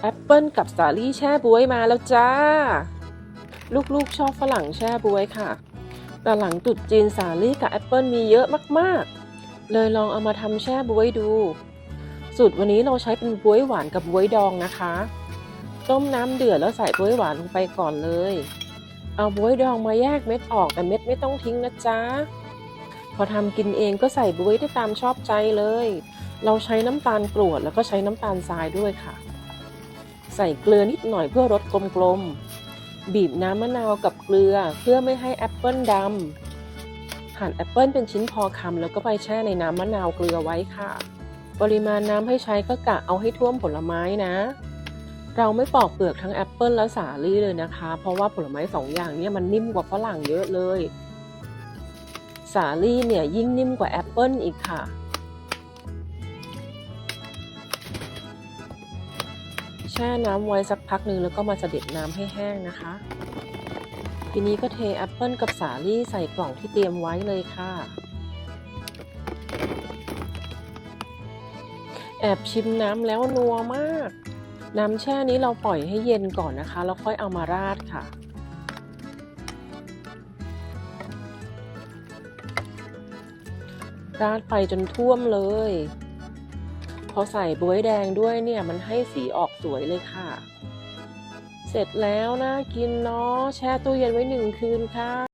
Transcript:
แอปเปิลกับสาลี่แช่บวยมาแล้วจ้า ลูกๆชอบฝรั่งแช่บวยค่ะ แต่หลังตุดจีนสาลี่กับแอปเปิลมีเยอะมากๆ เลยลองเอามาทำแช่บวยดู สูตรวันนี้เราใช้เป็นบวยหวานกับบวยดองนะคะ ต้มน้ำเดือดแล้วใส่บวยหวานลงไปก่อนเลย เอาบวยดองมาแยกเม็ดออกแต่เม็ดไม่ต้องทิ้งนะจ๊ะพอทำกินเองก็ใส่บวยได้ตามชอบใจเลย เราใช้น้ำตาลกรวดแล้วก็ใช้น้ำตาลทรายด้วยค่ะ ใส่เกลือนิดหน่อยเพื่อรสกลมๆ บีบน้ำมะนาวกับเกลือเพื่อไม่ให้แอปเปิลดำหั่นแอปเปิลเป็นชิ้นพอคำแล้วก็ไปแช่ในน้ำมะนาวเกลือไว้ค่ะ ปริมาณน้ำให้ใช้ก็กะเอาให้ท่วมผลไม้นะ เราไม่ปอกเปลือกทั้งแอปเปิลและสาลี่เลยนะคะ เพราะว่าผลไม้สองอย่างนี่ยมันนิ่มกว่าฝรั่งเยอะเลย สาลี่เนี่ยยิ่งนิ่มกว่าแอปเปิลอีกค่ะ แช่น้ำไว้สักพักหนึ่งแล้วก็มาเสด็จน้ำให้แห้งนะคะ ทีนี้ก็เทแอปเปิลกับสาลี่ใส่กล่องที่เตรียมไว้เลยค่ะ แอบชิมน้ำแล้วนัวมาก น้ำแช่นี้เราปล่อยให้เย็นก่อนนะคะ แล้วค่อยเอามาราดค่ะราดไปจนท่วมเลย อใส่บวยแดงด้วยเนี่ยมันให้สีออกสวยเลยค่ะ เสร็จแล้วนะกินเนาะแช่ตู้เย็นไว้หนึ่งคืนค่ะ